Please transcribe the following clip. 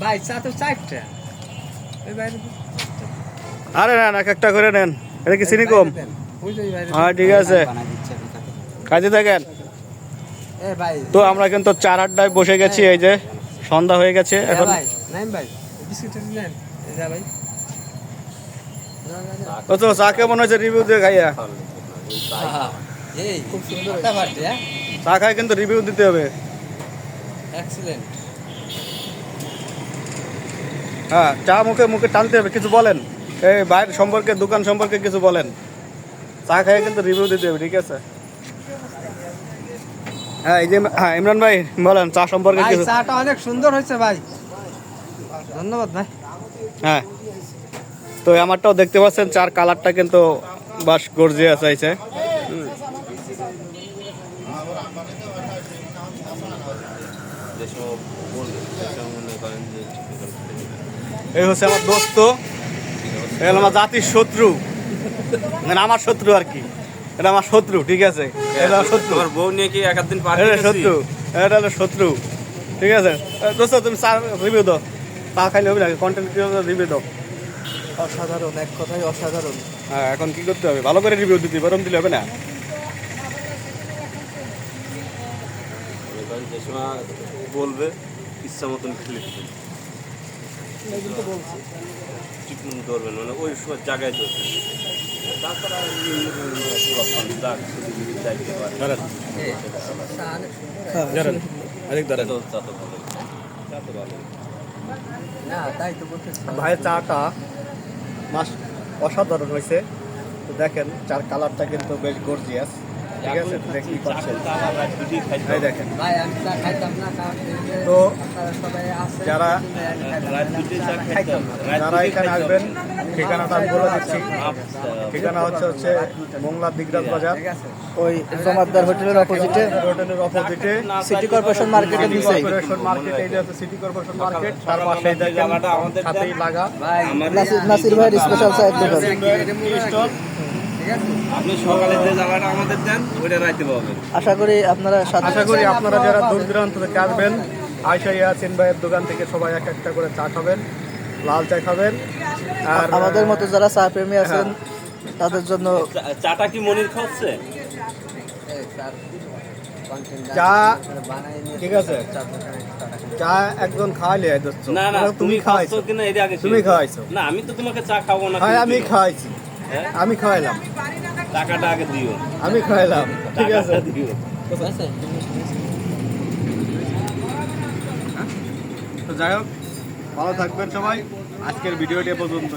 ভাই চা তো চারটা। ওই বাইরে আরে না না এক একটা করে নেন। এটা কি চিনি কম? হ্যাঁ ঠিক আছে। কাজে থাকেন। তো আমরা কিন্তু চার আড্ডায় বসে গেছি এই যে সন্ধ্যা হয়ে গেছে এখন তো চা কেমন হয়েছে রিভিউ দিয়ে খাইয়া? হ্যাঁ? চা খাই কিন্তু রিভিউ দিতে হবে। এক্সিলেন্ট হ্যাঁ চা মুখে মুখে টানতে হবে কিছু বলেন। এই বাইরের সম্পর্কে দোকান সম্পর্কে কিছু বলেন। চা খাই কিন্তু রিভিউ দিতে হবে ঠিক আছে? হ্যাঁ এই যে হ্যাঁ ইমরান ভাই বলেন চা সম্পর্কে কিছু। চাটা অনেক সুন্দর হয়েছে ভাই। ধন্যবাদ ভাই। হ্যাঁ। তো আমারটাও দেখতে পাচ্ছেন চার কালারটা কিন্তু বাস গর্জিয়াস আছে। যেসব বলবে সেসব মনে করেন যে এই হচ্ছে আমার দোস্ত এই হলো আমার জাতির শত্রু। মানে আমার শত্রু আর কি। এটা আমার শত্রু ঠিক আছে? এটা আমার শত্রু। তোমার বউ নিয়ে কি এক আধ দিন পার এটা শত্রু। এটা হলো শত্রু ঠিক আছে? দোস্ত তুমি চা রিভিউ দাও। চা খাইলে হবে না কন্টেন্ট রিভিউ দাও। অসাধারণ এক কথাই অসাধারণ। হ্যাঁ এখন কি করতে হবে? ভালো করে রিভিউ দিতে গরম দিলে হবে না? যে সময় বলবে ইচ্ছা মতন খেলে দিবেন ঠিক ধরবেন মানে ওই সময় জায়গায় ধরবেন তাছাড়া দাগ যাইতে পারে চা তো ভালো তা তো ভালো না তাই তো বলতেছি ভাইয়ের চাটা মাস অসাধারণ হয়েছে। তো দেখেন চার কালারটা কিন্তু বেশ গর্জিয়াস ঠিক আছে পাচ্ছেন এই দেখেন। এই যে তো যারা- এই। যারা এখানে আসবেন ঠিকানাটা আমি বলে দিচ্ছি। আচ্ছা ঠিকানা হচ্ছে হচ্ছে মোংলা দিগরাজ বাজার। ওই জমাদ্দার হোটেলের অপোজিটে হোটেলের অপোজিটে সিটি কর্পোরেশন মার্কেটের সিটি কর্পোরেশন মার্কেট এইটা হচ্ছে সিটি কর্পোরেশন মার্কেট তার দেখেন জায়গাটা আমাদের সাথেই লাগা। নাসির নাসির ভাইয়ের স্পেশাল চায়ের দোকান ঠিক আছে? আপনি সকালে যে জায়গাটা আমাদের দেন ওইটা রাইতে পাবেন। আশা করি আপনারা সাথে আশা করি আপনারা যারা দূর দূরান্ত থেকে আসবেন আয়সা ইয়াসিন ভাইয়ের দোকান থেকে সবাই এক একটা করে চা খাবেন লাল চা খাবেন আর আমাদের মতো যারা চা প্রেমী আছেন তাদের জন্য চা- চাটা কি মনির খাচ্ছে? চা ঠিক আছে। চা একজন খাওয়ালে না না তুমি খাওয়াইছো কিনা এটা আগে তুমি খাওয়াইছো না আমি তো তোমাকে চা খাব না হ্যাঁ আমি। খাওয়াইছি হ্যাঁ? আমি খাওয়াইলাম। টাকাটা আগে দিও। আমি খাওয়াইলাম ঠিক আছে। দিও। তো যাই হোক ভালো থাকবেন সবাই। আজকের ভিডিওটি পর্যন্ত